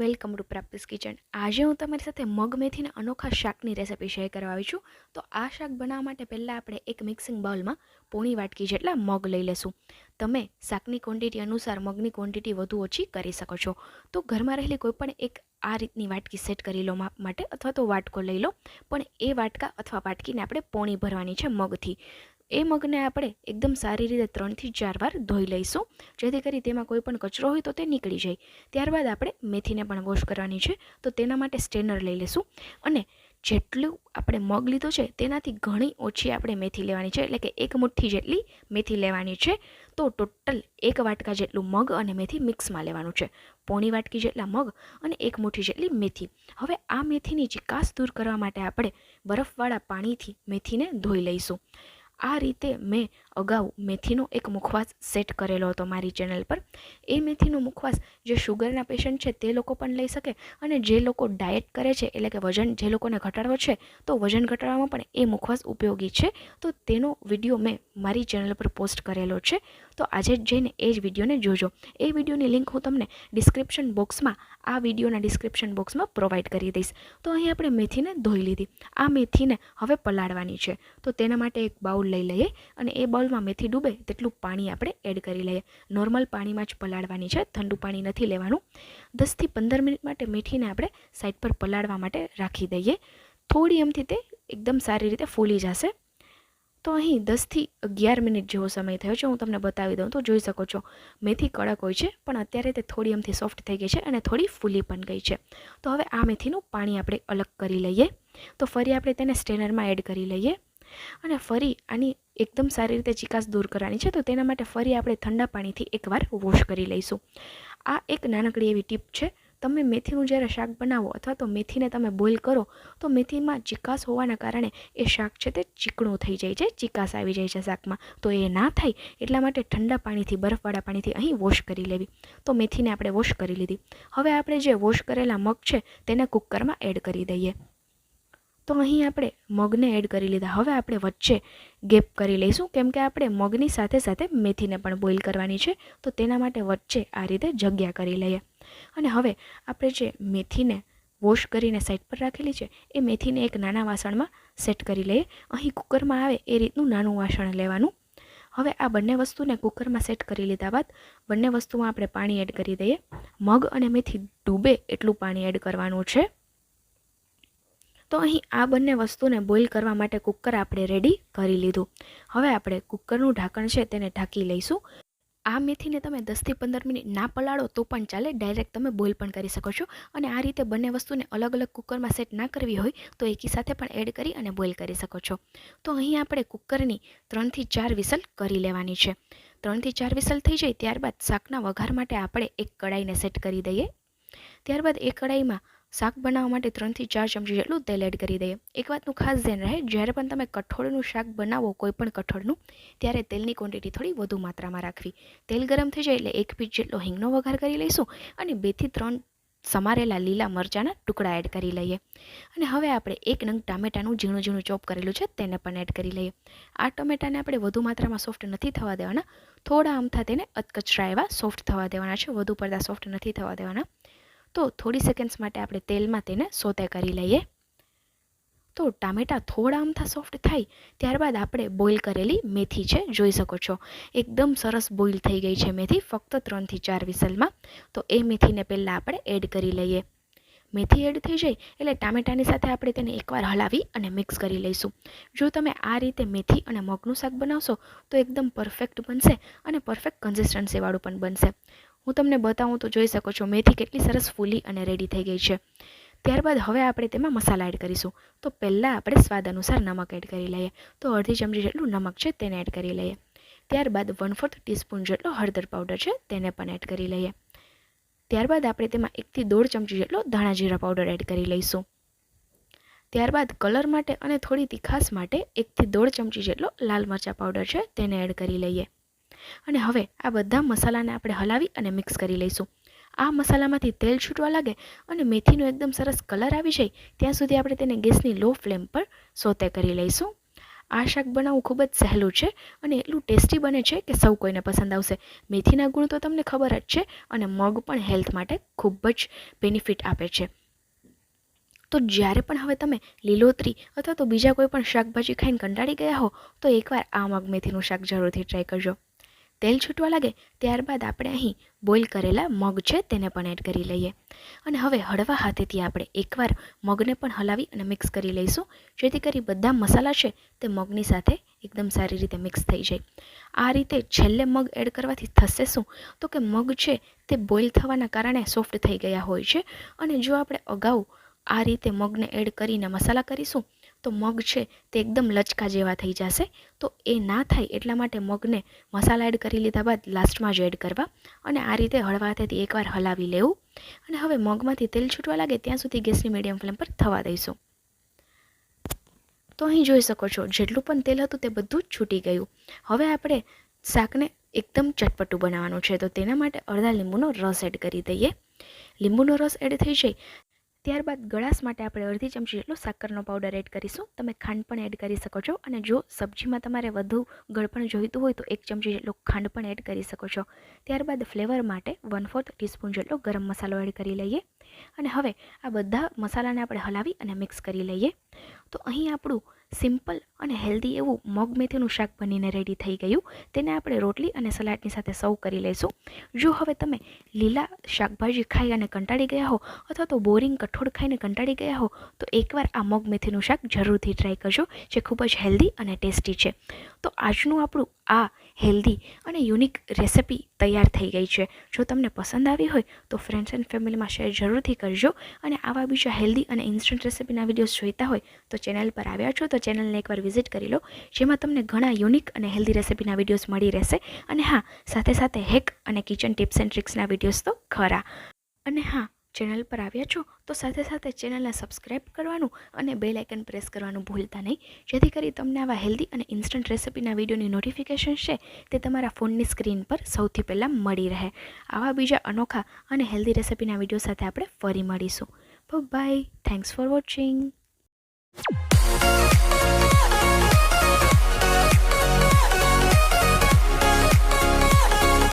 Welcome to practice kitchen. આજે હું તમારી સાથે મગ મેથીના અનોખા શાકની રેસિપી શેર કરવા આવી છું. તો આ શાક બનાવવા માટે પહેલાં આપણે એક મિક્સિંગ બાઉલમાં પોણી વાટકી જેટલા મગ લઈ લેશું. તમે શાકની ક્વોન્ટિટી અનુસાર મગની ક્વોન્ટિટી વધુ ઓછી કરી શકો છો. તો ઘરમાં રહેલી કોઈપણ એક આ રીતની વાટકી સેટ કરી લો માપ માટે અથવા તો વાટકો લઈ લો. પણ એ વાટકા અથવા વાટકીને આપણે પોણી ભરવાની છે મગથી. એ મગને આપણે એકદમ સારી રીતે ત્રણથી ચાર વાર ધોઈ લઈશું. જેથી કરી તેમાં કોઈ પણ કચરો હોય તો તે નીકળી જાય. ત્યારબાદ આપણે મેથીને પણ વોશ કરવાની છે. તો તેના માટે સ્ટેનર લઈ લઈશું. અને જેટલું આપણે મગ લીધું છે, તેનાથી ઘણી ઓછી આપણે મેથી લેવાની છે. એટલે કે એક મુઠ્ઠી જેટલી મેથી લેવાની છે. તો ટોટલ એક વાટકા જેટલું મગ અને મેથી મિક્સમાં લેવાનું છે. પોણી વાટકી જેટલા મગ અને એક મુઠ્ઠી જેટલી મેથી. હવે આ મેથીની ચિકાસ દૂર કરવા માટે આપણે બરફવાળા પાણીથી મેથીને ધોઈ લઈશું. આ રીતે મેં અગાઉ મેથીનો એક મુખવાસ સેટ કરેલો હતો મારી ચેનલ પર. એ મેથીનો મુખવાસ જે શુગરના પેશન્ટ છે તે લોકો પણ લઈ શકે અને જે લોકો ડાયટ કરે છે, એટલે કે વજન જે લોકોને ઘટાડવો છે, તો વજન ઘટાડવામાં પણ એ મુખવાસ ઉપયોગી છે. તો તેનો વીડિયો મેં મારી ચેનલ પર પોસ્ટ કરેલો છે. તો આજે જ જઈને એ જ વિડીયોને જોજો. એ વિડીયોની લિંક હું તમને ડિસ્ક્રિપ્શન બોક્સમાં, આ વિડીયોના ડિસ્ક્રિપ્શન બોક્સમાં પ્રોવાઈડ કરી દઈશ. તો અહીં આપણે મેથીને ધોઈ લીધી. આ મેથીને હવે પલાળવાની છે. તો તેના માટે એક બાઉલ લઈ લઈએ અને એ બાઉલમાં મેથી ડૂબે તેટલું પાણી આપણે એડ કરી લઈએ. નોર્મલ પાણીમાં જ પલાળવાની છે, ઠંડુ પાણી નથી લેવાનું. દસથી પંદર મિનિટ માટે મેથીને આપણે સાઈડ પર પલાળવા માટે રાખી દઈએ. થોડી એમથી તે એકદમ સારી રીતે ફૂલી જશે. તો અહીં દસથી અગિયાર મિનિટ જેવો સમય થયો છે, હું તમને બતાવી દઉં તો જોઈ શકો છો. મેથી કડક હોય છે, પણ અત્યારે તે થોડી એમથી સોફ્ટ થઈ ગઈ છે અને થોડી ફૂલી પણ ગઈ છે. તો હવે આ મેથીનું પાણી આપણે અલગ કરી લઈએ. તો ફરી આપણે તેને સ્ટેનરમાં એડ કરી લઈએ. અને ફરી આની એકદમ સારી રીતે ચિકાસ દૂર કરવાની છે, તો તેના માટે ફરી આપણે ઠંડા પાણીથી એકવાર વોશ કરી લઈશું. આ એક નાનકડી એવી ટીપ છે, તમે મેથીનું જ્યારે શાક બનાવો અથવા તો મેથીને તમે બોઇલ કરો, તો મેથીમાં ચિકાસ હોવાના કારણે એ શાક છે તે ચીકણું થઈ જાય છે, ચિકાસ આવી જાય છે શાકમાં. તો એ ના થાય, એટલા માટે ઠંડા પાણીથી, બરફવાળા પાણીથી અહીં વોશ કરી લેવી. તો મેથીને આપણે વોશ કરી લીધી. હવે આપણે જે વોશ કરેલા મગ છે, તેને કુકરમાં એડ કરી દઈએ. તો અહીં આપણે મગને એડ કરી લીધા. હવે આપણે વચ્ચે ગેપ કરી લઈશું. કેમ કે આપણે મગની સાથે સાથે મેથીને પણ બોઇલ કરવાની છે. તો તેના માટે વચ્ચે આ રીતે જગ્યા કરી લઈએ. અને હવે આપણે જે મેથીને વોશ કરીને સાઈડ પર રાખેલી છે, એ મેથીને એક નાના વાસણમાં સેટ કરી લઈએ. અહીં કુકરમાં આવે એ રીતનું નાનું વાસણ લેવાનું. હવે આ બંને વસ્તુને કુકરમાં સેટ કરી લીધા બાદ બંને વસ્તુમાં આપણે પાણી એડ કરી દઈએ. મગ અને મેથી ડૂબે એટલું પાણી એડ કરવાનું છે. તો અહીં આ બંને વસ્તુને બોઇલ કરવા માટે કુકર આપણે રેડી કરી લીધું. હવે આપણે કુકરનું ઢાંકણ છે તેને ઢાંકી લઈશું. આ મેથીને તમે દસથી પંદર મિનિટ ના પલાળો તો પણ ચાલે, ડાયરેક્ટ તમે બોઇલ પણ કરી શકો છો. અને આ રીતે બંને વસ્તુને અલગ અલગ કુકરમાં સેટ ના કરવી હોય તો એકી સાથે પણ એડ કરી અને બોઇલ કરી શકો છો. તો અહીં આપણે કુકરની ત્રણથી ચાર વિસલ કરી લેવાની છે. ત્રણથી ચાર વિસલ થઈ જાય ત્યારબાદ શાકના વઘાર માટે આપણે એક કડાઈને સેટ કરી દઈએ. ત્યારબાદ એ કડાઈમાં શાક બનાવવા માટે ત્રણથી ચાર ચમચી જેટલું તેલ એડ કરી દઈએ. એક વાતનું ખાસ ધ્યાન રહે, જ્યારે પણ તમે કઠોળનું શાક બનાવો, કોઈ પણ કઠોળનું, ત્યારે તેલની ક્વોન્ટિટી થોડી વધુ માત્રામાં રાખવી. તેલ ગરમ થઈ જાય એટલે એક પીસ જેટલો હિંગનો વઘાર કરી લઈશું અને બેથી ત્રણ સમારેલા લીલા મરચાંના ટુકડા એડ કરી લઈએ. અને હવે આપણે એક નંગ ટામેટાનું ઝીણું ઝીણું ચોપ કરેલું છે, તેને પણ એડ કરી લઈએ. આ ટમેટાને આપણે વધુ માત્રામાં સોફ્ટ નથી થવા દેવાના. થોડા અમથા તેને અતકચરા એવા સોફ્ટ થવા દેવાના છે, વધુ પડતા સોફ્ટ નથી થવા દેવાના. તો થોડી સેકન્ડ્સ માટે આપણે તેલમાં તેને સોતે કરી લઈએ. તો ટામેટાં થોડા અમથા સોફ્ટ થાય, ત્યારબાદ આપણે બોઇલ કરેલી મેથી છે, જોઈ શકો છો. એકદમ સરસ બોઇલ થઈ ગઈ છે મેથી, ફક્ત ત્રણથી ચાર વિસલમાં. તો એ મેથીને પહેલાં આપણે એડ કરી લઈએ. મેથી એડ થઈ જાય, એટલે ટામેટાની સાથે આપણે તેને એકવાર હલાવી અને મિક્સ કરી લઈશું. જો તમે આ રીતે મેથી અને મગનું શાક બનાવશો, તો એકદમ પરફેક્ટ બનશે અને પરફેક્ટ કન્સિસ્ટન્સીવાળું પણ બનશે. હું તમને બતાવું તો જોઈ શકો છો, મેથી કેટલી સરસ ફૂલી અને રેડી થઈ ગઈ છે. ત્યારબાદ હવે આપણે તેમાં મસાલા એડ કરીશું. તો પહેલાં આપણે સ્વાદ અનુસાર નમક એડ કરી લઈએ. તો અડધી ચમચી જેટલું નમક છે તેને એડ કરી લઈએ. ત્યારબાદ વન ફોર્થ ટીસ્પૂન જેટલો હળદર પાવડર છે તેને પણ એડ કરી લઈએ. ત્યારબાદ આપણે તેમાં એકથી દોઢ ચમચી જેટલો ધાણા જીરા પાવડર એડ કરી લઈશું. ત્યારબાદ કલર માટે અને થોડી તીખાસ માટે એકથી દોઢ ચમચી જેટલો લાલ મરચાં પાવડર છે તેને એડ કરી લઈએ. અને હવે આ બધા મસાલાને આપણે હલાવી અને મિક્સ કરી લઈશું. આ મસાલામાંથી તેલ છૂટવા લાગે અને મેથીનો એકદમ સરસ કલર આવી જાય, ત્યાં સુધી આપણે તેને ગેસની લો ફ્લેમ પર સોતે કરી લઈશું. આ શાક બનાવવું ખૂબ જ સહેલું છે અને એટલું ટેસ્ટી બને છે કે સૌ કોઈને પસંદ આવશે. મેથીના ગુણ તો તમને ખબર જ છે અને મગ પણ હેલ્થ માટે ખૂબ જ બેનિફિટ આપે છે. તો જ્યારે પણ હવે તમે લીલોતરી અથવા તો બીજા કોઈ પણ શાકભાજી ખાઈને કંટાળી ગયા હો, તો એકવાર આ મગ મેથીનું શાક જરૂરથી ટ્રાય કરજો. તેલ છૂટવા લાગે ત્યારબાદ આપણે અહીં બોઇલ કરેલા મગ છે તેને પણ એડ કરી લઈએ. અને હવે હળવા હાથેથી આપણે એકવાર મગને પણ હલાવી અને મિક્સ કરી લઈશું. જેથી કરી બધા મસાલા છે તે મગની સાથે એકદમ સારી રીતે મિક્સ થઈ જાય. આ રીતે છેલ્લે મગ એડ કરવાથી થશે શું? તો કે મગ છે તે બોઇલ થવાના કારણે સોફ્ટ થઈ ગયા હોય છે. અને જો આપણે અગાઉ આ રીતે મગને એડ કરીને મસાલા કરીશું તો મગ છે તે એકદમ લચકા જેવા થઈ જશે. તો એ ના થાય એટલા માટે મગને મસાલા એડ કરી લીધા બાદ લાસ્ટમાં જ એડ કરવા અને આ રીતે હળવા હાથેથી એકવાર હલાવી લેવું. અને હવે મગમાંથી તેલ છૂટવા લાગે ત્યાં સુધી ગેસની મીડિયમ ફ્લેમ પર થવા દઈશું. તો અહીં જોઈ શકો છો, જેટલું પણ તેલ હતું તે બધું જ છૂટી ગયું. હવે આપણે શાકને એકદમ ચટપટું બનાવવાનું છે. તો તેના માટે અડધા લીંબુનો રસ એડ કરી દઈએ. લીંબુનો રસ એડ થઈ જાય ત્યારબાદ ગળાશ માટે આપણે અડધી ચમચી જેટલો સાકરનો પાવડર એડ કરીશું. તમે ખાંડ પણ એડ કરી શકો છો અને જો સબ્જીમાં તમારે વધુ ગળપણ જોઈતું હોય તો એક ચમચી જેટલો ખાંડ પણ એડ કરી શકો છો. ત્યારબાદ ફ્લેવર માટે વન ફોર્થ ટીસ્પૂન જેટલો ગરમ મસાલો એડ કરી લઈએ. અને હવે આ બધા મસાલાને આપણે હલાવી અને મિક્સ કરી લઈએ. તો અહીં આપણું સિમ્પલ અને હેલ્ધી એવું મગ મેથીનું શાક બનીને રેડી થઈ ગયું. તેને આપણે રોટલી અને સલાડની સાથે સર્વ કરી લઈશું. જો હવે તમે લીલા શાકભાજી ખાઈ અને કંટાળી ગયા હો અથવા તો બોરિંગ કઠોળ ખાઈને કંટાળી ગયા હો, તો એકવાર આ મગ મેથીનું શાક જરૂરથી ટ્રાય કરજો. જે ખૂબ જ હેલ્ધી અને ટેસ્ટી છે. તો આજનું આપણું આ હેલ્ધી અને યુનિક રેસિપી તૈયાર થઈ ગઈ છે. જો તમને પસંદ આવી હોય તો ફ્રેન્ડ્સ એન્ડ ફેમિલીમાં શેર જરૂરથી કરજો. અને આવા બીજા હેલ્ધી અને ઇન્સ્ટન્ટ રેસિપીના વિડીયોઝ જોઈતા હોય, તો ચેનલ પર આવ્યા છો, તો ચેનલને એકવાર વિઝિટ કરી લો, જેમાં તમને ઘણા યુનિક અને હેલ્ધી રેસિપીના વિડીયોઝ મળી રહેશે. અને હા, સાથે સાથે હેક અને કિચન ટિપ્સ એન્ડ ટ્રિક્સના વિડીયોઝ તો ખરા. અને હા ચેનલ પર આવ્યા છો, તો સાથે સાથે ચેનલને સબસ્ક્રાઇબ કરવાનું અને બે લાઇકન પ્રેસ કરવાનું ભૂલતા નહીં. જેથી કરી તમને આવા હેલ્ધી અને ઇન્સ્ટન્ટ રેસિપીના વિડીયોની નોટિફિકેશન છે, તે તમારા ફોનની સ્ક્રીન પર સૌથી પહેલાં મળી રહે. આવા બીજા અનોખા અને હેલ્ધી રેસીપીના વીડિયો સાથે આપણે ફરી મળીશું. By thanks for watching